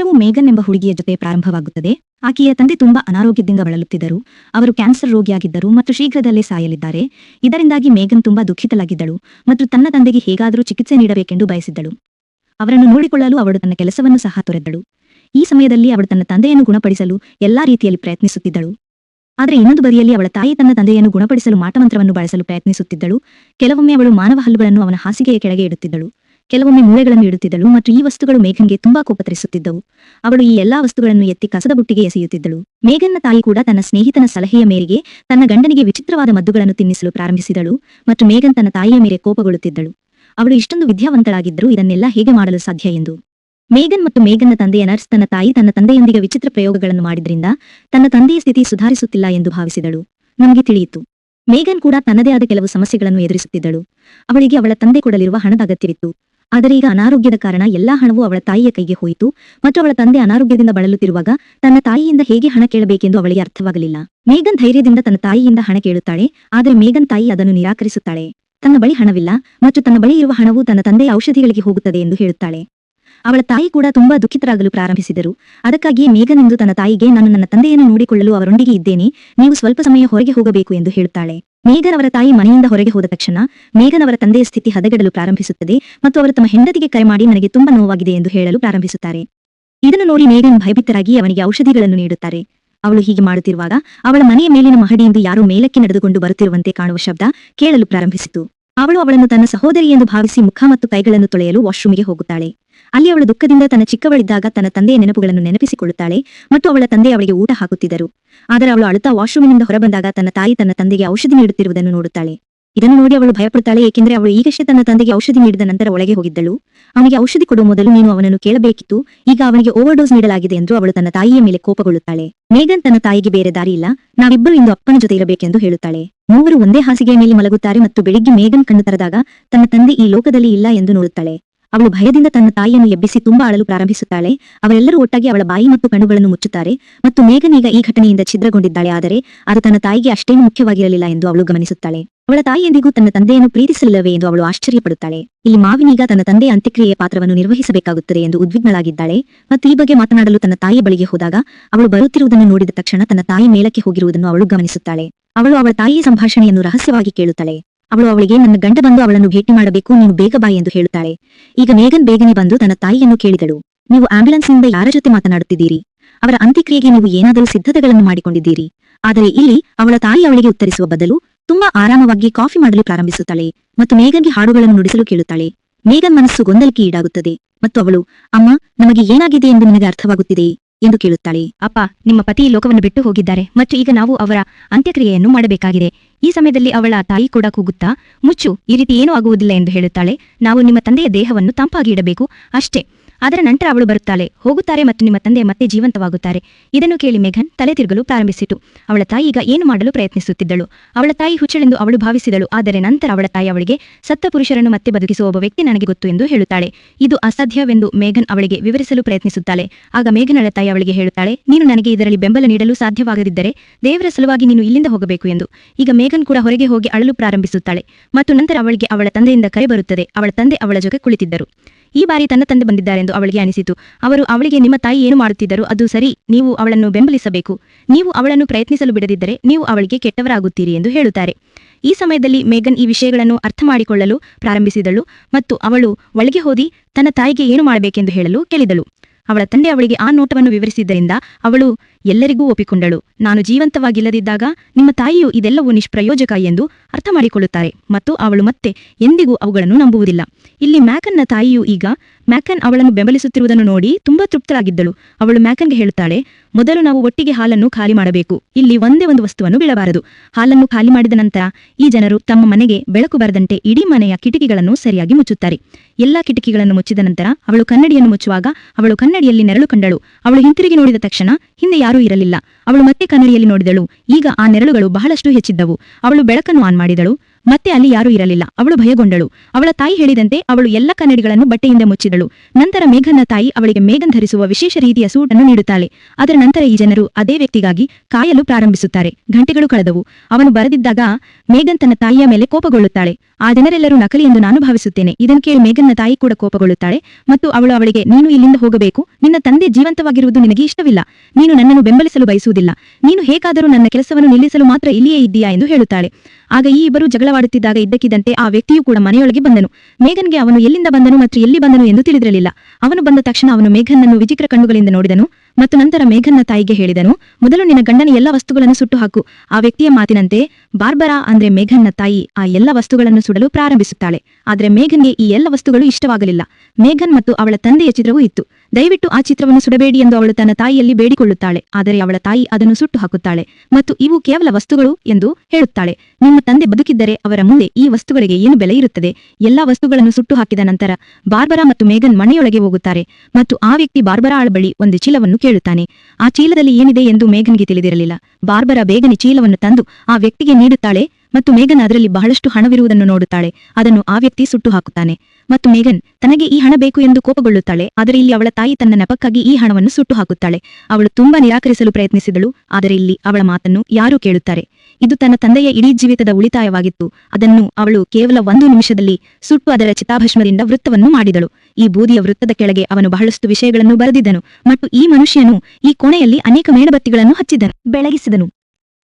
ಚಿತ್ರವು ಮೇಘನ್ ಎಂಬ ಹುಡುಗಿಯ ಜೊತೆ ಪ್ರಾರಂಭವಾಗುತ್ತದೆ. ಆಕೆಯ ತಂದೆ ತುಂಬಾ ಅನಾರೋಗ್ಯದಿಂದ ಬಳಲುತ್ತಿದ್ದರು. ಅವರು ಕ್ಯಾನ್ಸರ್ ರೋಗಿಯಾಗಿದ್ದರು ಮತ್ತು ಶೀಘ್ರದಲ್ಲೇ ಸಾಯಲಿದ್ದಾರೆ. ಇದರಿಂದಾಗಿ ಮೇಘನ್ ತುಂಬಾ ದುಃಖಿತಲಾಗಿದ್ದಳು ಮತ್ತು ತನ್ನ ತಂದೆಗೆ ಹೇಗಾದರೂ ಚಿಕಿತ್ಸೆ ನೀಡಬೇಕೆಂದು ಬಯಸಿದ್ದಳು. ಅವರನ್ನು ನೋಡಿಕೊಳ್ಳಲು ಅವಳು ತನ್ನ ಕೆಲಸವನ್ನು ಸಹ ತೊರೆದಳು. ಈ ಸಮಯದಲ್ಲಿ ಅವಳು ತನ್ನ ತಂದೆಯನ್ನು ಗುಣಪಡಿಸಲು ಎಲ್ಲಾ ರೀತಿಯಲ್ಲಿ ಪ್ರಯತ್ನಿಸುತ್ತಿದ್ದಳು. ಆದರೆ ಇನ್ನೊಂದು ಬದಿಯಲ್ಲಿ ಅವಳ ತಾಯಿ ತನ್ನ ತಂದೆಯನ್ನು ಗುಣಪಡಿಸಲು ಮಾಟಮಂತ್ರವನ್ನು ಬಳಸಲು ಪ್ರಯತ್ನಿಸುತ್ತಿದ್ದಳು. ಕೆಲವೊಮ್ಮೆ ಅವಳು ಮಾನವ ಹಲ್ಲುಗಳನ್ನು ಅವನ ಹಾಸಿಗೆಯ ಕೆಳಗೆ ಇಡುತ್ತಿದ್ದಳು. ಕೆಲವೊಮ್ಮೆ ಮೂಳೆಗಳನ್ನು ಇಡುತ್ತಿದ್ದಳು ಮತ್ತು ಈ ವಸ್ತುಗಳು ಮೇಘನ್ಗೆ ತುಂಬಾ ಕೋಪ ತರಿಸುತ್ತಿದ್ದವು ಅವಳು ಈ ಎಲ್ಲಾ ವಸ್ತುಗಳನ್ನು ಎತ್ತಿ ಕಸದ ಬುಟ್ಟಿಗೆ ಎಸೆಯುತ್ತಿದ್ದಳು. ಮೇಘನ್ನ ತಾಯಿ ಕೂಡ ತನ್ನ ಸ್ನೇಹಿತನ ಸಲಹೆಯ ಮೇರೆಗೆ ತನ್ನ ಗಂಡನಿಗೆ ವಿಚಿತ್ರವಾದ ಮದ್ದುಗಳನ್ನು ತಿನ್ನಿಸಲು ಪ್ರಾರಂಭಿಸಿದಳು ಮತ್ತು ಮೇಘನ್ ತನ್ನ ತಾಯಿಯ ಮೇಲೆ ಕೋಪಗೊಳ್ಳುತ್ತಿದ್ದಳು. ಅವಳು ಇಷ್ಟೊಂದು ವಿದ್ಯಾವಂತಳಾಗಿದ್ದರೂ ಇದನ್ನೆಲ್ಲ ಹೇಗೆ ಮಾಡಲು ಸಾಧ್ಯ ಎಂದು. ಮೇಘನ್ ಮತ್ತು ಮೇಘನ್ನ ತಂದೆಯ ನರ್ಸ್ ತನ್ನ ತಾಯಿ ತನ್ನ ತಂದೆಯೊಂದಿಗೆ ವಿಚಿತ್ರ ಪ್ರಯೋಗಗಳನ್ನು ಮಾಡಿದ್ರಿಂದ ತನ್ನ ತಂದೆಯ ಸ್ಥಿತಿ ಸುಧಾರಿಸುತ್ತಿಲ್ಲ ಎಂದು ಭಾವಿಸಿದಳು. ನಮಗೆ ತಿಳಿಯಿತು. ಮೇಘನ್ ಕೂಡ ತನ್ನದೇ ಆದ ಕೆಲವು ಸಮಸ್ಯೆಗಳನ್ನು ಎದುರಿಸುತ್ತಿದ್ದಳು. ಅವಳಿಗೆ ಅವಳ ತಂದೆ ಕೊಡಲಿರುವ ಹಣದ ಅಗತ್ಯವಿತ್ತು. ಆದರೆ ಈಗ ಅನಾರೋಗ್ಯದ ಕಾರಣ ಎಲ್ಲಾ ಹಣವು ಅವಳ ತಾಯಿಯ ಕೈಗೆ ಹೋಯಿತು ಮತ್ತು ಅವಳ ತಂದೆ ಅನಾರೋಗ್ಯದಿಂದ ಬಳಲುತ್ತಿರುವಾಗ ತನ್ನ ತಾಯಿಯಿಂದ ಹೇಗೆ ಹಣ ಕೇಳಬೇಕೆಂದು ಅವಳಿಗೆ ಅರ್ಥವಾಗಲಿಲ್ಲ. ಮೇಘನ್ ಧೈರ್ಯದಿಂದ ತನ್ನ ತಾಯಿಯಿಂದ ಹಣ ಕೇಳುತ್ತಾಳೆ, ಆದರೆ ಮೇಘನ್ ತಾಯಿ ಅದನ್ನು ನಿರಾಕರಿಸುತ್ತಾಳೆ. ತನ್ನ ಬಳಿ ಹಣವಿಲ್ಲ ಮತ್ತು ತನ್ನ ಬಳಿ ಇರುವ ಹಣವು ತನ್ನ ತಂದೆಯ ಔಷಧಿಗಳಿಗೆ ಹೋಗುತ್ತದೆ ಎಂದು ಹೇಳುತ್ತಾಳೆ. ಅವಳ ತಾಯಿ ಕೂಡ ತುಂಬಾ ದುಃಖಿತರಾಗಲು ಪ್ರಾರಂಭಿಸಿದರು. ಅದಕ್ಕಾಗಿಯೇ ಮೇಘನೆಂದು ತನ್ನ ತಾಯಿಗೆ, ನಾನು ನನ್ನ ತಂದೆಯನ್ನು ನೋಡಿಕೊಳ್ಳಲು ಅವರೊಂದಿಗೆ ಇದ್ದೇನೆ, ನೀವು ಸ್ವಲ್ಪ ಸಮಯ ಹೊರಗೆ ಹೋಗಬೇಕು ಎಂದು ಹೇಳುತ್ತಾಳೆ. ಮೇಘನ್ ಅವರ ತಾಯಿ ಮನೆಯಿಂದ ಹೊರಗೆ ಹೋದ ತಕ್ಷಣ ಮೇಘನ್ ಅವರ ತಂದೆಯ ಸ್ಥಿತಿ ಹದಗೆಡಲು ಪ್ರಾರಂಭಿಸುತ್ತದೆ ಮತ್ತು ಅವರು ತಮ್ಮ ಹೆಂಡತಿಗೆ ಕರೆ ಮಾಡಿ ನನಗೆ ತುಂಬಾ ನೋವಾಗಿದೆ ಎಂದು ಹೇಳಲು ಪ್ರಾರಂಭಿಸುತ್ತಾರೆ. ಇದನ್ನು ನೋಡಿ ಮೇಘನ್ ಭಯಭೀತರಾಗಿ ಅವನಿಗೆ ಔಷಧಿಗಳನ್ನು ನೀಡುತ್ತಾರೆ. ಅವಳು ಹೀಗೆ ಮಾಡುತ್ತಿರುವಾಗ ಅವಳ ಮನೆಯ ಮೇಲಿನ ಮಹಡಿಯಿಂದ ಯಾರೂ ಮೇಲಕ್ಕೆ ನಡೆದುಕೊಂಡು ಬರುತ್ತಿರುವಂತೆ ಕಾಣುವ ಶಬ್ದ ಕೇಳಲು ಪ್ರಾರಂಭಿಸಿತು. ಅವಳು ಅವಳನ್ನು ತನ್ನ ಸಹೋದರಿ ಎಂದು ಭಾವಿಸಿ ಮುಖ ಮತ್ತು ಕೈಗಳನ್ನು ತೊಳೆಯಲು ವಾಶ್ರೂಮಿಗೆ ಹೋಗುತ್ತಾಳೆ. ಅಲ್ಲಿ ಅವಳ ದುಃಖದಿಂದ ತನ್ನ ಚಿಕ್ಕವಳಿದ್ದಾಗ ತನ್ನ ತಂದೆಯ ನೆನಪುಗಳನ್ನು ನೆನಪಿಸಿಕೊಳ್ಳುತ್ತಾಳೆ ಮತ್ತು ಅವಳ ತಂದೆ ಅವಳಿಗೆ ಊಟ ಹಾಕುತ್ತಿದ್ದರು. ಆದರೆ ಅವಳು ಅಳುತ್ತಾ ವಾಶ್ರೂಮಿನಿಂದ ಹೊರಬಂದಾಗ ತನ್ನ ತಾಯಿ ತನ್ನ ತಂದೆಗೆ ಔಷಧಿ ನೀಡುತ್ತಿರುವುದನ್ನು ನೋಡುತ್ತಾಳೆ. ಇದನ್ನು ನೋಡಿ ಅವಳು ಭಯಪಡುತ್ತಾಳೆ, ಏಕೆಂದರೆ ಅವಳು ಈಗಷ್ಟೇ ತನ್ನ ತಂದೆಗೆ ಔಷಧಿ ನೀಡಿದ ನಂತರ ಒಳಗೆ ಹೋಗಿದ್ದಳು. ಅವನಿಗೆ ಔಷಧಿ ಕೊಡುವ ಮೊದಲು ನೀನು ಅವನನ್ನು ಕೇಳಬೇಕಿತ್ತು, ಈಗ ಅವನಿಗೆ ಓವರ್ಡೋಸ್ ನೀಡಲಾಗಿದೆ ಎಂದು ಅವಳು ತನ್ನ ತಾಯಿಯ ಮೇಲೆ ಕೋಪಗೊಳ್ಳುತ್ತಾಳೆ. ಮೇಘನ್ ತನ್ನ ತಾಯಿಗೆ ಬೇರೆ ದಾರಿ ಇಲ್ಲ, ನಾವಿಬ್ಬರು ಇಂದು ಅಪ್ಪನ ಜೊತೆ ಇರಬೇಕೆಂದು ಹೇಳುತ್ತಾಳೆ. ಮೂವರು ಒಂದೇ ಹಾಸಿಗೆಯ ಮೇಲೆ ಮಲಗುತ್ತಾರೆ ಮತ್ತು ಬೆಳಿಗ್ಗೆ ಮೇಘನ್ ಕಣ್ಣು ತರದಾಗ ತನ್ನ ತಂದೆ ಈ ಲೋಕದಲ್ಲಿ ಇಲ್ಲ ಎಂದು ನೋಡುತ್ತಾಳೆ. ಅವಳು ಭಯದಿಂದ ತನ್ನ ತಾಯಿಯನ್ನು ಎಬ್ಬಿಸಿ ತುಂಬಾ ಅಳಲು ಪ್ರಾರಂಭಿಸುತ್ತಾಳೆ. ಅವರೆಲ್ಲರೂ ಒಟ್ಟಾಗಿ ಅವಳ ಬಾಯಿ ಮತ್ತು ಕಣ್ಣುಗಳನ್ನು ಮುಚ್ಚುತ್ತಾರೆ ಮತ್ತು ಮೇಘನೀಗ ಈ ಘಟನೆಯಿಂದ ಛಿದ್ರಗೊಂಡಿದ್ದಾಳೆ. ಆದರೆ ಅದು ತನ್ನ ತಾಯಿಗೆ ಅಷ್ಟೇನು ಮುಖ್ಯವಾಗಿರಲಿಲ್ಲ ಎಂದು ಅವಳು ಗಮನಿಸುತ್ತಾಳೆ. ಅವಳ ತಾಯಿ ಎಂದಿಗೂ ತನ್ನ ತಂದೆಯನ್ನು ಪ್ರೀತಿಸಲಿಲ್ಲವೇ ಎಂದು ಅವಳು ಆಶ್ಚರ್ಯಪಡುತ್ತಾಳೆ. ಇಲ್ಲಿ ಮಾವಿನೀಗ ತನ್ನ ತಂದೆಯ ಅಂತ್ಯಕ್ರಿಯೆಯ ಪಾತ್ರವನ್ನು ನಿರ್ವಹಿಸಬೇಕಾಗುತ್ತದೆ ಎಂದು ಉದ್ವಿಗ್ನಳಾಗಿದ್ದಾಳೆ. ಮತ್ತು ಈ ಬಗ್ಗೆ ಮಾತನಾಡಲು ತನ್ನ ತಾಯಿಯ ಬಳಿಗೆ ಹೋದಾಗ ಅವಳು ಬರುತ್ತಿರುವುದನ್ನು ನೋಡಿದ ತಕ್ಷಣ ತನ್ನ ತಾಯಿ ಮೇಲಕ್ಕೆ ಹೋಗಿರುವುದನ್ನು ಅವಳು ಗಮನಿಸುತ್ತಾಳೆ. ಅವಳು ಅವಳ ತಾಯಿಯ ಸಂಭಾಷಣೆಯನ್ನು ರಹಸ್ಯವಾಗಿ ಕೇಳುತ್ತಾಳೆ. ಅವಳು ಅವಳಿಗೆ, ನನ್ನ ಗಂಡ ಬಂದು ಅವಳನ್ನು ಭೇಟಿ ಮಾಡಬೇಕು, ನೀನು ಬೇಗ ಬಾ ಎಂದು ಹೇಳುತ್ತಾಳೆ. ಈಗ ಮೇಘನ್ ಬೇಗನೆ ಬಂದು ತನ್ನ ತಾಯಿಯನ್ನು ಕೇಳಿದಳು. ನೀವು ಆಂಬ್ಯುಲೆನ್ಸ್ನಿಂದ ಯಾರ ಜೊತೆ ಮಾತನಾಡುತ್ತಿದ್ದೀರಿ? ಅವರ ಅಂತ್ಯಕ್ರಿಯೆಗೆ ನೀವು ಏನಾದರೂ ಸಿದ್ಧತೆಗಳನ್ನು ಮಾಡಿಕೊಂಡಿದ್ದೀರಿ? ಆದರೆ ಇಲ್ಲಿ ಅವಳ ತಾಯಿ ಅವಳಿಗೆ ಉತ್ತರಿಸುವ ಬದಲು ತುಂಬಾ ಆರಾಮವಾಗಿ ಕಾಫಿ ಮಾಡಲು ಪ್ರಾರಂಭಿಸುತ್ತಾಳೆ ಮತ್ತು ಮೇಘನ್ಗೆ ಹಾಡುಗಳನ್ನು ನುಡಿಸಲು ಕೇಳುತ್ತಾಳೆ. ಮೇಘನ್ ಮನಸ್ಸು ಗೊಂದಲಕ್ಕೆ ಈಡಾಗುತ್ತದೆ ಮತ್ತು ಅವಳು, ಅಮ್ಮ, ನಮಗೆ ಏನಾಗಿದೆ ಎಂದು ನಿನಗೆ ಅರ್ಥವಾಗುತ್ತಿದೆ? ಎಂದು ಕೇಳುತ್ತಾಳೆ. ಅಪ್ಪ, ನಿಮ್ಮ ಪತಿ ಲೋಕವನ್ನು ಬಿಟ್ಟು ಹೋಗಿದ್ದಾರೆ ಮತ್ತು ಈಗ ನಾವು ಅವರ ಅಂತ್ಯಕ್ರಿಯೆಯನ್ನು ಮಾಡಬೇಕಾಗಿದೆ. ಈ ಸಮಯದಲ್ಲಿ ಅವಳ ತಾಯಿ ಕೂಡ ಕೂಗುತ್ತಾ, ಮುಚ್ಚು, ಈ ರೀತಿ ಏನೂ ಆಗುವುದಿಲ್ಲ ಎಂದು ಹೇಳುತ್ತಾಳೆ. ನಾವು ನಿಮ್ಮ ತಂದೆಯ ದೇಹವನ್ನು ತಂಪಾಗಿ ಇಡಬೇಕು ಅಷ್ಟೇ. ಅದರ ನಂತರ ಅವಳು ಬರುತ್ತಾಳೆ. ಹೋಗುತ್ತಾರೆ ಮತ್ತು ನಿಮ್ಮ ತಂದೆ ಮತ್ತೆ ಜೀವಂತವಾಗುತ್ತಾರೆ. ಇದನ್ನು ಕೇಳಿ ಮೇಘನ್ ತಲೆ ತಿರುಗಲು ಪ್ರಾರಂಭಿಸಿತು. ಅವಳ ತಾಯಿ ಈಗ ಏನು ಮಾಡಲು ಪ್ರಯತ್ನಿಸುತ್ತಿದ್ದಳು. ಅವಳ ತಾಯಿ ಹುಚ್ಚಳೆಂದು ಅವಳು ಭಾವಿಸಿದಳು. ಆದರೆ ನಂತರ ಅವಳ ತಾಯಿ ಅವಳಿಗೆ, ಸತ್ತ ಪುರುಷರನ್ನು ಮತ್ತೆ ಬದುಕಿಸುವ ಒಬ್ಬ ವ್ಯಕ್ತಿ ನನಗೆ ಗೊತ್ತು ಎಂದು ಹೇಳುತ್ತಾಳೆ. ಇದು ಅಸಾಧ್ಯವೆಂದು ಮೇಘನ್ ಅವಳಿಗೆ ವಿವರಿಸಲು ಪ್ರಯತ್ನಿಸುತ್ತಾಳೆ. ಆಗ ಮೇಘನಳ ತಾಯಿ ಅವಳಿಗೆ ಹೇಳುತ್ತಾಳೆ, ನೀನು ನನಗೆ ಇದರಲ್ಲಿ ಬೆಂಬಲ ನೀಡಲು ಸಾಧ್ಯವಾಗದಿದ್ದರೆ ದೇವರ ಸಲುವಾಗಿ ನೀನು ಇಲ್ಲಿಂದ ಹೋಗಬೇಕು ಎಂದು. ಈಗ ಮೇಘನ್ ಕೂಡ ಹೊರಗೆ ಹೋಗಿ ಅಳಲು ಪ್ರಾರಂಭಿಸುತ್ತಾಳೆ. ಮತ್ತು ನಂತರ ಅವಳಿಗೆ ಅವಳ ತಂದೆಯಿಂದ ಕರೆ ಬರುತ್ತದೆ. ಅವಳ ತಂದೆ ಅವಳ ಜೊತೆ ಕುಳಿತಿದ್ದರು. ಈ ಬಾರಿ ತನ್ನ ತಂದೆ ಬಂದಿದ್ದಾರೆಂದು ಅವಳಿಗೆ ಅನಿಸಿತು. ಅವರು ಅವಳಿಗೆ, ನಿಮ್ಮ ತಾಯಿ ಏನು ಮಾಡುತ್ತಿದ್ದರು ಅದು ಸರಿ, ನೀವು ಅವಳನ್ನು ಬೆಂಬಲಿಸಬೇಕು. ನೀವು ಅವಳನ್ನು ಪ್ರಯತ್ನಿಸಲು ಬಿಡದಿದ್ದರೆ ನೀವು ಅವಳಿಗೆ ಕೆಟ್ಟವರಾಗುತ್ತೀರಿ ಎಂದು ಹೇಳುತ್ತಾರೆ. ಈ ಸಮಯದಲ್ಲಿ ಮೇಗನ್ ಈ ವಿಷಯಗಳನ್ನು ಅರ್ಥ ಮಾಡಿಕೊಳ್ಳಲು ಪ್ರಾರಂಭಿಸಿದಳು ಮತ್ತು ಅವಳು, ಒಳಗೆ ಹೋದಿ ತನ್ನ ತಾಯಿಗೆ ಏನು ಮಾಡಬೇಕೆಂದು ಹೇಳಲು ಕೇಳಿದಳು. ಅವಳ ತಂದೆ ಅವಳಿಗೆ ಆ ನೋಟವನ್ನು ವಿವರಿಸಿದ್ದರಿಂದ ಅವಳು ಎಲ್ಲರಿಗೂ ಒಪ್ಪಿಕೊಂಡಳು. ನಾನು ಜೀವಂತವಾಗಿಲ್ಲದಿದ್ದಾಗ ನಿಮ್ಮ ತಾಯಿಯು ಇದೆಲ್ಲವೂ ನಿಷ್ಪ್ರಯೋಜಕ ಎಂದು ಅರ್ಥ ಮಾಡಿಕೊಳ್ಳುತ್ತಾರೆ ಮತ್ತು ಅವಳು ಮತ್ತೆ ಎಂದಿಗೂ ಅವುಗಳನ್ನು ನಂಬುವುದಿಲ್ಲ. ಇಲ್ಲಿ ಮ್ಯಾಕನ್ನ ತಾಯಿಯು ಈಗ ಮ್ಯಾಕನ್ ಅವಳನ್ನು ಬೆಂಬಲಿಸುತ್ತಿರುವುದನ್ನು ನೋಡಿ ತುಂಬಾ ತೃಪ್ತರಾಗಿದ್ದಳು ಅವಳು ಮ್ಯಾಕನ್ಗೆ ಹೇಳುತ್ತಾಳೆ, ಮೊದಲು ನಾವು ಒಟ್ಟಿಗೆ ಹಾಲನ್ನು ಖಾಲಿ ಮಾಡಬೇಕು. ಇಲ್ಲಿ ಒಂದೇ ಒಂದು ವಸ್ತುವನ್ನು ಬಿಡಬಾರದು. ಹಾಲನ್ನು ಖಾಲಿ ಮಾಡಿದ ನಂತರ ಈ ಜನರು ತಮ್ಮ ಮನೆಗೆ ಬೆಳಕು ಬರದಂತೆ ಇಡೀ ಮನೆಯ ಕಿಟಕಿಗಳನ್ನು ಸರಿಯಾಗಿ ಮುಚ್ಚುತ್ತಾರೆ. ಎಲ್ಲಾ ಕಿಟಕಿಗಳನ್ನು ಮುಚ್ಚಿದ ನಂತರ ಅವಳು ಕನ್ನಡಿಯನ್ನು ಮುಚ್ಚುವಾಗ ಅವಳು ಕನ್ನಡಿಯಲ್ಲಿ ನೆರಳು ಕಂಡಳು. ಅವಳು ಹಿಂತಿರುಗಿ ನೋಡಿದ ತಕ್ಷಣ ಹಿಂದೆ ಯಾರೂ ಇರಲಿಲ್ಲ. ಅವಳು ಮತ್ತೆ ಕನ್ನಡಿಯಲ್ಲಿ ನೋಡಿದಳು. ಈಗ ಆ ನೆರಳುಗಳು ಬಹಳಷ್ಟು ಹೆಚ್ಚಿದ್ದವು. ಅವಳು ಬೆಳಕನ್ನು ಆನ್ ಮಾಡಿದಳು. ಮತ್ತೆ ಅಲ್ಲಿ ಯಾರೂ ಇರಲಿಲ್ಲ. ಅವಳು ಭಯಗೊಂಡಳು. ಅವಳ ತಾಯಿ ಹೇಳಿದಂತೆ ಅವಳು ಎಲ್ಲ ಕನ್ನಡಿಗಳನ್ನು ಬಟ್ಟೆಯಿಂದ ಮುಚ್ಚಿದಳು. ನಂತರ ಮೇಘನ ತಾಯಿ ಅವಳಿಗೆ ಮೇಘನ್ ಧರಿಸುವ ವಿಶೇಷ ರೀತಿಯ ಸೂಟನ್ನು ನೀಡುತ್ತಾಳೆ. ಅದರ ನಂತರ ಈ ಜನರು ಅದೇ ವ್ಯಕ್ತಿಗಾಗಿ ಕಾಯಲು ಪ್ರಾರಂಭಿಸುತ್ತಾರೆ. ಗಂಟೆಗಳು ಕಳೆದವು. ಅವನು ಬರೆದಿದ್ದಾಗ ಮೇಘನ್ ತನ್ನ ತಾಯಿಯ ಮೇಲೆ ಕೋಪಗೊಳ್ಳುತ್ತಾಳೆ. ಆ ಜನರೆಲ್ಲರೂ ನಕಲಿ ಎಂದು ನಾನು ಭಾವಿಸುತ್ತೇನೆ. ಇದನ್ನು ಕೇಳಿ ಮೇಘನ್ನ ತಾಯಿ ಕೂಡ ಕೋಪಗೊಳ್ಳುತ್ತಾಳೆ. ಮತ್ತು ಅವಳು ಅವಳಿಗೆ, ನೀನು ಇಲ್ಲಿಂದ ಹೋಗಬೇಕು. ನಿನ್ನ ತಂದೆ ಜೀವಂತವಾಗಿರುವುದು ನಿನಗೆ ಇಷ್ಟವಿಲ್ಲ. ನೀನು ನನ್ನನ್ನು ಬೆಂಬಲಿಸಲು ಬಯಸುವುದಿಲ್ಲ. ನೀನು ಹೇಗಾದರೂ ನನ್ನ ಕೆಲಸವನ್ನು ನಿಲ್ಲಿಸಲು ಮಾತ್ರ ಇಲ್ಲಿಯೇ ಇದ್ದೀಯಾ ಎಂದು ಹೇಳುತ್ತಾಳೆ. ಆಗ ಈ ಇಬ್ಬರು ಜಗಳವಾಡುತ್ತಿದ್ದಾಗ ಇದ್ದಕ್ಕಿದ್ದಂತೆ ಆ ವ್ಯಕ್ತಿಯು ಕೂಡ ಮನೆಯೊಳಗೆ ಬಂದನು. ಮೇಘನ್ಗೆ ಅವನು ಎಲ್ಲಿಂದ ಬಂದನು ಮತ್ತು ಎಲ್ಲಿ ಬಂದನು ಎಂದು ತಿಳಿದಿರಲಿಲ್ಲ. ಅವನು ಬಂದ ತಕ್ಷಣ ಅವನು ಮೇಘನ್ನನ್ನು ವಿಚಿತ್ರ ಕಣ್ಣುಗಳಿಂದ ನೋಡಿದನು. ಮತ್ತು ನಂತರ ಮೇಘನ್ನ ತಾಯಿಗೆ ಹೇಳಿದನು, ಮೊದಲು ನಿನ್ನ ಗಂಡನ ಎಲ್ಲ ವಸ್ತುಗಳನ್ನು ಸುಟ್ಟು ಹಾಕು ಆ ವ್ಯಕ್ತಿಯ ಮಾತಿನಂತೆ ಬಾರ್ಬರಾ ಅಂದ್ರೆ ಮೇಘನ್ನ ತಾಯಿ ಆ ಎಲ್ಲ ವಸ್ತುಗಳನ್ನು ಸುಡಲು ಪ್ರಾರಂಭಿಸುತ್ತಾಳೆ. ಆದರೆ ಮೇಘನ್ಗೆ ಈ ಎಲ್ಲ ವಸ್ತುಗಳು ಇಷ್ಟವಾಗಲಿಲ್ಲ. ಮೇಘನ್ ಮತ್ತು ಅವಳ ತಂದೆಯ ಚಿತ್ರವೂ ಇತ್ತು. ದಯವಿಟ್ಟು ಆ ಚಿತ್ರವನ್ನು ಸುಡಬೇಡಿ ಎಂದು ಅವಳು ತನ್ನ ತಾಯಿಯಲ್ಲಿ ಬೇಡಿಕೊಳ್ಳುತ್ತಾಳೆ. ಆದರೆ ಅವಳ ತಾಯಿ ಅದನ್ನು ಸುಟ್ಟು ಹಾಕುತ್ತಾಳೆ ಮತ್ತು ಇವು ಕೇವಲ ವಸ್ತುಗಳು ಎಂದು ಹೇಳುತ್ತಾಳೆ. ನಿಮ್ಮ ತಂದೆ ಬದುಕಿದ್ದರೆ ಅವರ ಮುಂದೆ ಈ ವಸ್ತುಗಳಿಗೆ ಏನು ಬೆಲೆ ಇರುತ್ತದೆ? ಎಲ್ಲಾ ವಸ್ತುಗಳನ್ನು ಸುಟ್ಟು ಹಾಕಿದ ನಂತರ ಬಾರ್ಬರಾ ಮತ್ತು ಮೇಘನ್ ಮನೆಯೊಳಗೆ ಹೋಗುತ್ತಾರೆ ಮತ್ತು ಆ ವ್ಯಕ್ತಿ ಬಾರ್ಬರಾಳ ಬಳಿ ಒಂದು ಚೀಲವನ್ನು ಕೇಳುತ್ತಾನೆ ಆ ಚೀಲದಲ್ಲಿ ಏನಿದೆ ಎಂದು ಮೇಘನ್ಗೆ ತಿಳಿದಿರಲಿಲ್ಲ. ಬಾರ್ಬರಾ ಬೇಗನೆ ಚೀಲವನ್ನು ತಂದು ಆ ವ್ಯಕ್ತಿಗೆ ನೀಡುತ್ತಾಳೆ ಮತ್ತು ಮೇಘನ್ ಅದರಲ್ಲಿ ಬಹಳಷ್ಟು ಹಣವಿರುವುದನ್ನು ನೋಡುತ್ತಾಳೆ. ಅದನ್ನು ಆ ವ್ಯಕ್ತಿ ಸುಟ್ಟು ಹಾಕುತ್ತಾನೆ ಮತ್ತು ಮೇಘನ್, ತನಗೆ ಈ ಹಣ ಬೇಕು ಎಂದು ಕೋಪಗೊಳ್ಳುತ್ತಾಳೆ, ಆದರೆ ಇಲ್ಲಿ ಅವಳ ತಾಯಿ ತನ್ನ ನೆಪಕ್ಕಾಗಿ ಈ ಹಣವನ್ನು ಸುಟ್ಟು ಹಾಕುತ್ತಾಳೆ ಅವಳು ತುಂಬಾ ನಿರಾಕರಿಸಲು ಪ್ರಯತ್ನಿಸಿದಳು, ಆದರೆ ಇಲ್ಲಿ ಅವಳ ಮಾತನ್ನು ಯಾರೂ ಕೇಳುತ್ತಾರೆ. ಇದು ತನ್ನ ತಂದೆಯ ಇಡೀ ಜೀವಿತದ ಉಳಿತಾಯವಾಗಿತ್ತು. ಅದನ್ನು ಅವಳು ಕೇವಲ ಒಂದು ನಿಮಿಷದಲ್ಲಿ ಸುಟ್ಟು ಅದರ ಚಿತಾಭಸ್ಮದಿಂದ ವೃತ್ತವನ್ನು ಮಾಡಿದಳು. ಈ ಬೂದಿಯ ವೃತ್ತದ ಕೆಳಗೆ ಅವನು ಬಹಳಷ್ಟು ವಿಷಯಗಳನ್ನು ಬರೆದಿದ್ದನು, ಮತ್ತು ಈ ಮನುಷ್ಯನು ಈ ಕೋಣೆಯಲ್ಲಿ ಅನೇಕ ಮೇಣಬತ್ತಿಗಳನ್ನು ಹಚ್ಚಿದನು ಬೆಳಗಿಸಿದನು.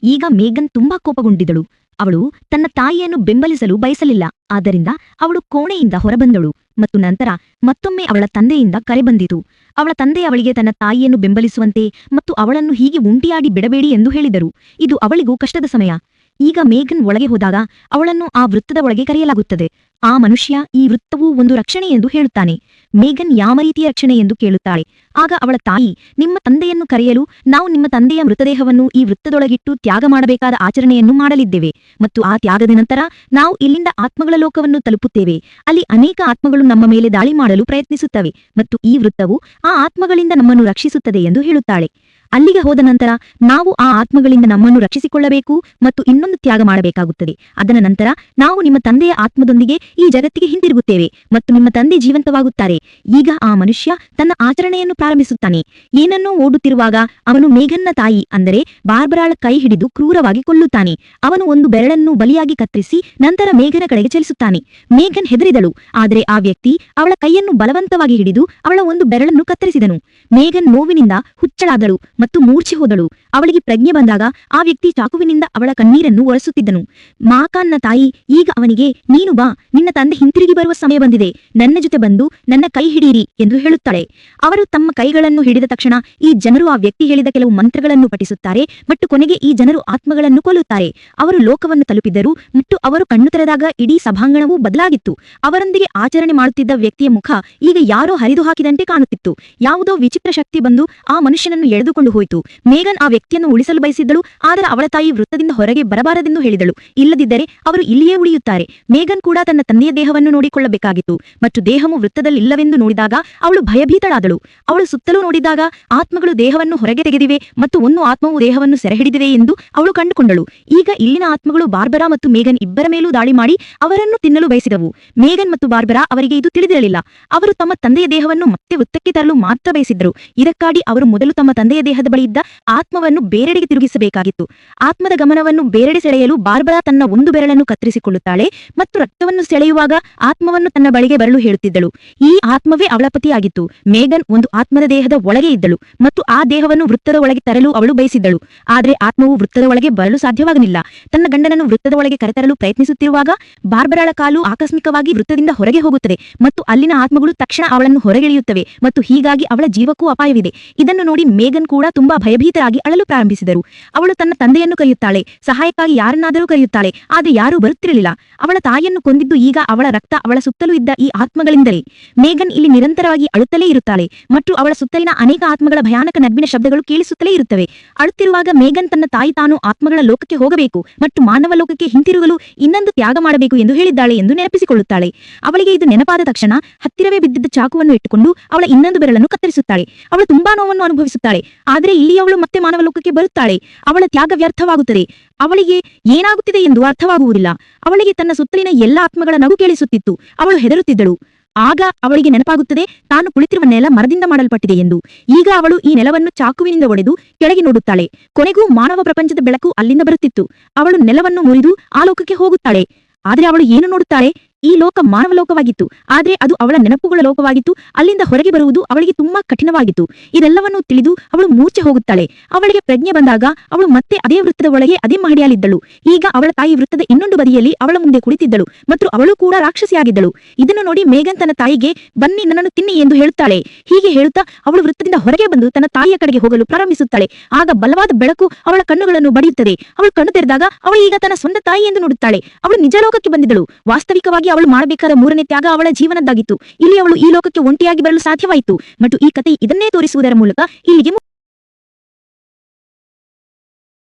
ಈಗ ಮೇಘನ್ ತುಂಬಾ ಕೋಪಗೊಂಡಿದಳು. ಅವಳು ತನ್ನ ತಾಯಿಯನ್ನು ಬೆಂಬಲಿಸಲು ಬಯಸಲಿಲ್ಲ. ಆದ್ದರಿಂದ ಅವಳು ಕೋಣೆಯಿಂದ ಹೊರಬಂದಳು ಮತ್ತು ನಂತರ ಮತ್ತೊಮ್ಮೆ ಅವಳ ತಂದೆಯಿಂದ ಕರೆ ಬಂದಿತು ಅವಳ ತಂದೆ ಅವಳಿಗೆ ತನ್ನ ತಾಯಿಯನ್ನು ಬೆಂಬಲಿಸುವಂತೆ ಮತ್ತು ಅವಳನ್ನು ಹೀಗೆ ಉಂಟಿಯಾಡಿ ಬಿಡಬೇಡಿ ಎಂದು ಹೇಳಿದರು. ಇದು ಅವಳಿಗೂ ಕಷ್ಟದ ಸಮಯ. ಈಗ ಮೇಘನ್ ಒಳಗೆ ಹೋದಾಗ ಅವಳನ್ನು ಆ ವೃತ್ತದ ಒಳಗೆ ಕರೆಯಲಾಗುತ್ತದೆ. ಆ ಮನುಷ್ಯ ಈ ವೃತ್ತವು ಒಂದು ರಕ್ಷಣೆ ಎಂದು ಹೇಳುತ್ತಾನೆ. ಮೇಘನ್ ಯಾವ ರೀತಿಯ ರಕ್ಷಣೆ ಎಂದು ಕೇಳುತ್ತಾಳೆ. ಆಗ ಅವಳ ತಾಯಿ, ನಿಮ್ಮ ತಂದೆಯನ್ನು ಕರೆಯಲು ನಾವು ನಿಮ್ಮ ತಂದೆಯ ಮೃತದೇಹವನ್ನು ಈ ವೃತ್ತದೊಳಗಿಟ್ಟು ತ್ಯಾಗ ಮಾಡಬೇಕಾದ ಆಚರಣೆಯನ್ನು ಮಾಡಲಿದ್ದೇವೆ. ಮತ್ತು ಆ ತ್ಯಾಗದ ನಂತರ ನಾವು ಇಲ್ಲಿಂದ ಆತ್ಮಗಳ ಲೋಕವನ್ನು ತಲುಪುತ್ತೇವೆ. ಅಲ್ಲಿ ಅನೇಕ ಆತ್ಮಗಳು ನಮ್ಮ ಮೇಲೆ ದಾಳಿ ಮಾಡಲು ಪ್ರಯತ್ನಿಸುತ್ತವೆ. ಮತ್ತು ಈ ವೃತ್ತವು ಆ ಆತ್ಮಗಳಿಂದ ನಮ್ಮನ್ನು ರಕ್ಷಿಸುತ್ತದೆ ಎಂದು ಹೇಳುತ್ತಾಳೆ. ಅಲ್ಲಿಗೆ ಹೋದ ನಂತರ ನಾವು ಆ ಆತ್ಮಗಳಿಂದ ನಮ್ಮನ್ನು ರಕ್ಷಿಸಿಕೊಳ್ಳಬೇಕು ಮತ್ತು ಇನ್ನೊಂದು ತ್ಯಾಗ ಮಾಡಬೇಕಾಗುತ್ತದೆ. ಅದನ ನಂತರ ನಾವು ನಿಮ್ಮ ತಂದೆಯ ಆತ್ಮದೊಂದಿಗೆ ಈ ಜಗತ್ತಿಗೆ ಹಿಂದಿರುಗುತ್ತೇವೆ ಮತ್ತು ನಿಮ್ಮ ತಂದೆ ಜೀವಂತವಾಗುತ್ತಾರೆ. ಈಗ ಆ ಮನುಷ್ಯ ತನ್ನ ಆಚರಣೆಯನ್ನು ಪ್ರಾರಂಭಿಸುತ್ತಾನೆ. ಏನನ್ನೋ ಓಡುತ್ತಿರುವಾಗ ಅವನು ಮೇಘನ್ನ ತಾಯಿ ಅಂದರೆ ಬಾರ್ಬರಾಳ ಕೈ ಹಿಡಿದು ಕ್ರೂರವಾಗಿ ಕೊಲ್ಲುತ್ತಾನೆ. ಅವನು ಒಂದು ಬೆರಳನ್ನು ಬಲಿಯಾಗಿ ಕತ್ತರಿಸಿ ನಂತರ ಮೇಘನ ಕಡೆಗೆ ಚಲಿಸುತ್ತಾನೆ. ಮೇಘನ್ ಹೆದರಿದಳು, ಆದರೆ ಆ ವ್ಯಕ್ತಿ ಅವಳ ಕೈಯನ್ನು ಬಲವಂತವಾಗಿ ಹಿಡಿದು ಅವಳ ಒಂದು ಬೆರಳನ್ನು ಕತ್ತರಿಸಿದನು. ಮೇಘನ್ ನೋವಿನಿಂದ ಹುಚ್ಚಳಾದಳು ಮತ್ತು ಮೂರ್ಛೆ ಹೋದಳು. ಅವಳಿಗೆ ಪ್ರಜ್ಞೆ ಬಂದಾಗ ಆ ವ್ಯಕ್ತಿ ಚಾಕುವಿನಿಂದ ಅವಳ ಕಣ್ಣೀರನ್ನು ಒರೆಸುತ್ತಿದ್ದನು. ಮಾಕಾನ್ನ ತಾಯಿ, ಈಗ ಅವನಿಗೆ, ನೀನು ಬಾ, ನಿನ್ನ ತಂದೆ ಹಿಂತಿರುಗಿ ಬರುವ ಸಮಯ ಬಂದಿದೆ. ನನ್ನ ಜೊತೆ ಬಂದು ನನ್ನ ಕೈ ಹಿಡಿಯಿರಿ ಎಂದು ಹೇಳುತ್ತಾಳೆ. ಅವರು ತಮ್ಮ ಕೈಗಳನ್ನು ಹಿಡಿದ ತಕ್ಷಣ ಈ ಜನರು ಆ ವ್ಯಕ್ತಿ ಹೇಳಿದ ಕೆಲವು ಮಂತ್ರಗಳನ್ನು ಪಠಿಸುತ್ತಾರೆ ಮತ್ತು ಕೊನೆಗೆ ಈ ಜನರು ಆತ್ಮಗಳನ್ನು ಕೊಲ್ಲುತ್ತಾರೆ. ಅವರು ಲೋಕವನ್ನು ತಲುಪಿದರು ಮತ್ತು ಅವರು ಕಣ್ಣು ತೆರೆದಾಗ ಇಡೀ ಸಭಾಂಗಣವೂ ಬದಲಾಗಿತ್ತು. ಅವರೊಂದಿಗೆ ಆಚರಣೆ ಮಾಡುತ್ತಿದ್ದ ವ್ಯಕ್ತಿಯ ಮುಖ ಈಗ ಯಾರೋ ಹರಿದು ಹಾಕಿದಂತೆ ಕಾಣುತ್ತಿತ್ತು. ಯಾವುದೋ ವಿಚಿತ್ರ ಶಕ್ತಿ ಬಂದು ಆ ಮನುಷ್ಯನನ್ನು ಎಳೆದುಕೊಂಡು ಹೋಯಿತು. ಮೇಘನ್ ಆ ವ್ಯಕ್ತಿಯನ್ನು ಉಳಿಸಲು ಬಯಸಿದ್ದಳು, ಆದರೆ ಅವಳ ತಾಯಿ ವೃತ್ತದಿಂದ ಹೊರಗೆ ಬರಬಾರದೆಂದು ಹೇಳಿದಳು. ಇಲ್ಲದಿದ್ದರೆ ಅವರು ಇಲ್ಲಿಯೇ ಉಳಿಯುತ್ತಾರೆ. ಮೇಘನ್ ಕೂಡ ತನ್ನ ತಂದೆಯ ದೇಹವನ್ನು ನೋಡಿಕೊಳ್ಳಬೇಕಾಗಿತ್ತು. ಮತ್ತು ದೇಹವು ವೃತ್ತದಲ್ಲಿಲ್ಲವೆಂದು ನೋಡಿದಾಗ ಅವಳು ಭಯಭೀತಳಾದಳು. ಅವಳು ಸುತ್ತಲೂ ನೋಡಿದಾಗ ಆತ್ಮಗಳು ದೇಹವನ್ನು ಹೊರಗೆ ತೆಗೆದಿವೆ ಮತ್ತು ಒಂದು ಆತ್ಮವು ದೇಹವನ್ನು ಸೆರೆಹಿಡಿದಿವೆ ಎಂದು ಅವಳು ಕಂಡುಕೊಂಡಳು. ಈಗ ಇಲ್ಲಿನ ಆತ್ಮಗಳು ಬಾರ್ಬರಾ ಮತ್ತು ಮೇಘನ್ ಇಬ್ಬರ ಮೇಲೂ ದಾಳಿ ಮಾಡಿ ಅವರನ್ನು ತಿನ್ನಲು ಬಯಸಿದವು. ಮೇಘನ್ ಮತ್ತು ಬಾರ್ಬರಾ ಅವರಿಗೆ ಇದು ತಿಳಿದಿರಲಿಲ್ಲ. ಅವರು ತಮ್ಮ ತಂದೆಯ ದೇಹವನ್ನು ಮತ್ತೆ ವೃತ್ತಕ್ಕೆ ತರಲು ಮಾತ್ರ ಬಯಸಿದ್ದರು. ಇದಕ್ಕಾಗಿ ಅವರು ಮೊದಲು ತಮ್ಮ ತಂದೆಯ ದೇಹದ ಬಳಿ ಇದ್ದ ಆತ್ಮವನ್ನು ಬೇರೆಡೆಗೆ ತಿರುಗಿಸಬೇಕಾಗಿತ್ತು. ಆತ್ಮದ ಗಮನವನ್ನು ಬೇರೆಡೆ ಸೆಳೆಯಲು ಬಾರ್ಬರಾ ತನ್ನ ಒಂದು ಬೆರಳನ್ನು ಕತ್ತರಿಸಿಕೊಳ್ಳುತ್ತಾಳೆ ಮತ್ತು ರಕ್ತವನ್ನು ಸೆಳೆಯುವಾಗ ಆತ್ಮವನ್ನು ತನ್ನ ಬಳಿಗೆ ಬರಲು ಹೇಳುತ್ತಿದ್ದಳು. ಈ ಆತ್ಮವೇ ಅವಳ ಪತಿಯಾಗಿತ್ತು. ಮೇಗನ್ ಒಂದು ಆತ್ಮದ ದೇಹದ ಒಳಗೆ ಇದ್ದಳು ಮತ್ತು ಆ ದೇಹವನ್ನು ವೃತ್ತದ ಒಳಗೆ ತರಲು ಅವಳು ಬಯಸಿದ್ದಳು. ಆದರೆ ಆತ್ಮವು ವೃತ್ತದ ಒಳಗೆ ಬರಲು ಸಾಧ್ಯವಾಗಲಿಲ್ಲ. ತನ್ನ ಗಂಡನನ್ನು ವೃತ್ತದ ಒಳಗೆ ಕರೆತರಲು ಪ್ರಯತ್ನಿಸುತ್ತಿರುವಾಗ ಬಾರ್ಬರಾಳ ಕಾಲು ಆಕಸ್ಮಿಕವಾಗಿ ವೃತ್ತದಿಂದ ಹೊರಗೆ ಹೋಗುತ್ತದೆ ಮತ್ತು ಅಲ್ಲಿನ ಆತ್ಮಗಳು ತಕ್ಷಣ ಅವಳನ್ನು ಹೊರಗೆಳೆಯುತ್ತವೆ ಮತ್ತು ಹೀಗಾಗಿ ಅವಳ ಜೀವಕ್ಕೂ ಅಪಾಯವಿದೆ. ಇದನ್ನು ನೋಡಿ ಮೇಗನ್ ಕೂಡ ತುಂಬಾ ಭಯಭೀತರಾಗಿ ಅಳಲು ಪ್ರಾರಂಭಿಸಿದರು. ಅವಳು ತನ್ನ ತಂದೆಯನ್ನು ಕರೆಯುತ್ತಾಳೆ. ಸಹಾಯಕ್ಕಾಗಿ ಯಾರನ್ನಾದರೂ ಕರೆಯುತ್ತಾಳೆ. ಆದರೆ ಯಾರೂ ಬರುತ್ತಿರಲಿಲ್ಲ. ಅವಳ ತಾಯಿಯನ್ನು ಕೊಂದಿದ್ದು ಈಗ ಅವಳ ರಕ್ತ ಅವಳ ಸುತ್ತಲೂ ಇದ್ದ ಈ ಆತ್ಮಗಳಿಂದಲೇ. ಮೇಘನ್ ಇಲ್ಲಿ ನಿರಂತರವಾಗಿ ಅಳುತ್ತಲೇ ಇರುತ್ತಾಳೆ. ಮತ್ತು ಅವಳ ಸುತ್ತಲಿನ ಅನೇಕ ಆತ್ಮಗಳ ಭಯಾನಕ ನಗ್ಬಿನ ಶಬ್ದಗಳು ಕೇಳಿಸುತ್ತಲೇ ಇರುತ್ತವೆ. ಅಳುತ್ತಿರುವಾಗ ಮೇಘನ್ ತನ್ನ ತಾಯಿ ತಾನು ಆತ್ಮಗಳ ಲೋಕಕ್ಕೆ ಹೋಗಬೇಕು ಮತ್ತು ಮಾನವ ಲೋಕಕ್ಕೆ ಹಿಂತಿರುಗಲು ಇನ್ನೊಂದು ತ್ಯಾಗ ಮಾಡಬೇಕು ಎಂದು ಹೇಳಿದ್ದಾಳೆ ಎಂದು ನೆನಪಿಸಿಕೊಳ್ಳುತ್ತಾಳೆ. ಅವಳಿಗೆ ಇದು ನೆನಪಾದ ತಕ್ಷಣ ಹತ್ತಿರವೇ ಬಿದ್ದಿದ್ದ ಚಾಕುವನ್ನು ಇಟ್ಟುಕೊಂಡು ಅವಳ ಇನ್ನೊಂದು ಬೆರಳನ್ನು ಕತ್ತರಿಸುತ್ತಾಳೆ. ಅವಳು ತುಂಬಾ ನೋವನ್ನು ಅನುಭವಿಸುತ್ತಾಳೆ. ಆದರೆ ಇಲ್ಲಿ ಅವಳು ಮತ್ತೆ ಮಾನವ ಲೋಕಕ್ಕೆ ಬರುತ್ತಾಳೆ. ಅವಳ ತ್ಯಾಗ ವ್ಯರ್ಥವಾಗುತ್ತದೆ. ಅವಳಿಗೆ ಏನಾಗುತ್ತಿದೆ ಎಂದು ಅರ್ಥವಾಗುವುದಿಲ್ಲ. ಅವಳಿಗೆ ತನ್ನ ಸುತ್ತಲಿನ ಎಲ್ಲ ಆತ್ಮಗಳ ನಗು ಕೇಳಿಸುತ್ತಿತ್ತು. ಅವಳು ಹೆದರುತ್ತಿದ್ದಳು. ಆಗ ಅವಳಿಗೆ ನೆನಪಾಗುತ್ತದೆ, ತಾನು ಕುಳಿತಿರುವ ನೆಲ ಮರದಿಂದ ಮಾಡಲ್ಪಟ್ಟಿದೆ ಎಂದು. ಈಗ ಅವಳು ಈ ನೆಲವನ್ನು ಚಾಕುವಿನಿಂದ ಒಡೆದು ಕೆಳಗೆ ನೋಡುತ್ತಾಳೆ. ಕೊನೆಗೂ ಮಾನವ ಪ್ರಪಂಚದ ಬೆಳಕು ಅಲ್ಲಿಂದ ಬರುತ್ತಿತ್ತು. ಅವಳು ನೆಲವನ್ನು ಮುರಿದು ಆ ಲೋಕಕ್ಕೆ ಹೋಗುತ್ತಾಳೆ. ಆದರೆ ಅವಳು ಏನು ನೋಡುತ್ತಾಳೆ? ಈ ಲೋಕ ಮಾನವ ಲೋಕವಾಗಿತ್ತು ಆದರೆ ಅದು ಅವಳ ನೆನಪುಗಳ ಲೋಕವಾಗಿತ್ತು. ಅಲ್ಲಿಂದ ಹೊರಗೆ ಬರುವುದು ಅವಳಿಗೆ ತುಂಬಾ ಕಠಿಣವಾಗಿತ್ತು. ಇದೆಲ್ಲವನ್ನೂ ತಿಳಿದು ಅವಳು ಮೂರ್ಛೆ ಹೋಗುತ್ತಾಳೆ. ಅವಳಿಗೆ ಪ್ರಜ್ಞೆ ಬಂದಾಗ ಅವಳು ಮತ್ತೆ ಅದೇ ವೃತ್ತದ ಒಳಗೆ ಅದೇ ಮಹಡಿಯಲ್ಲಿದ್ದಳು. ಈಗ ಅವಳ ತಾಯಿ ವೃತ್ತದ ಇನ್ನೊಂದು ಬದಿಯಲ್ಲಿ ಅವಳ ಮುಂದೆ ಕುಳಿತಿದ್ದಳು. ಮತ್ತು ಅವಳು ಕೂಡ ರಾಕ್ಷಸಿಯಾಗಿದ್ದಳು. ಇದನ್ನು ನೋಡಿ ಮೇಘನ್ ತನ್ನ ತಾಯಿಗೆ, ಬನ್ನಿ ನನ್ನನ್ನು ತಿನ್ನಿ ಎಂದು ಹೇಳುತ್ತಾಳೆ. ಹೀಗೆ ಹೇಳುತ್ತಾ ಅವಳು ವೃತ್ತದಿಂದ ಹೊರಗೆ ಬಂದು ತನ್ನ ತಾಯಿಯ ಕಡೆಗೆ ಹೋಗಲು ಪ್ರಾರಂಭಿಸುತ್ತಾಳೆ. ಆಗ ಬಲವಾದ ಬೆಳಕು ಅವಳ ಕಣ್ಣುಗಳನ್ನು ಬಡಿಯುತ್ತದೆ. ಅವಳು ಕಣ್ಣು ತೆರೆದಾಗ ಅವಳು ಈಗ ತನ್ನ ಸ್ವಂತ ತಾಯಿ ಎಂದು ನೋಡುತ್ತಾಳೆ. ಅವಳು ನಿಜ ಲೋಕಕ್ಕೆ ಬಂದಿದ್ದಳು. ವಾಸ್ತವಿಕವಾಗಿ ಅವಳು ಮಾಡಬೇಕಾದ ಮೂರನೇ ತ್ಯಾಗ ಅವಳ ಜೀವನದ್ದಾಗಿತ್ತು. ಇಲ್ಲಿ ಅವಳು ಈ ಲೋಕಕ್ಕೆ ಒಂಟಿಯಾಗಿ ಬರಲು ಸಾಧ್ಯವಾಯಿತು. ಮತ್ತು ಈ ಕಥೆ ಇದನ್ನೇ ತೋರಿಸುವುದರ ಮೂಲಕ ಇಲ್ಲಿಗೆ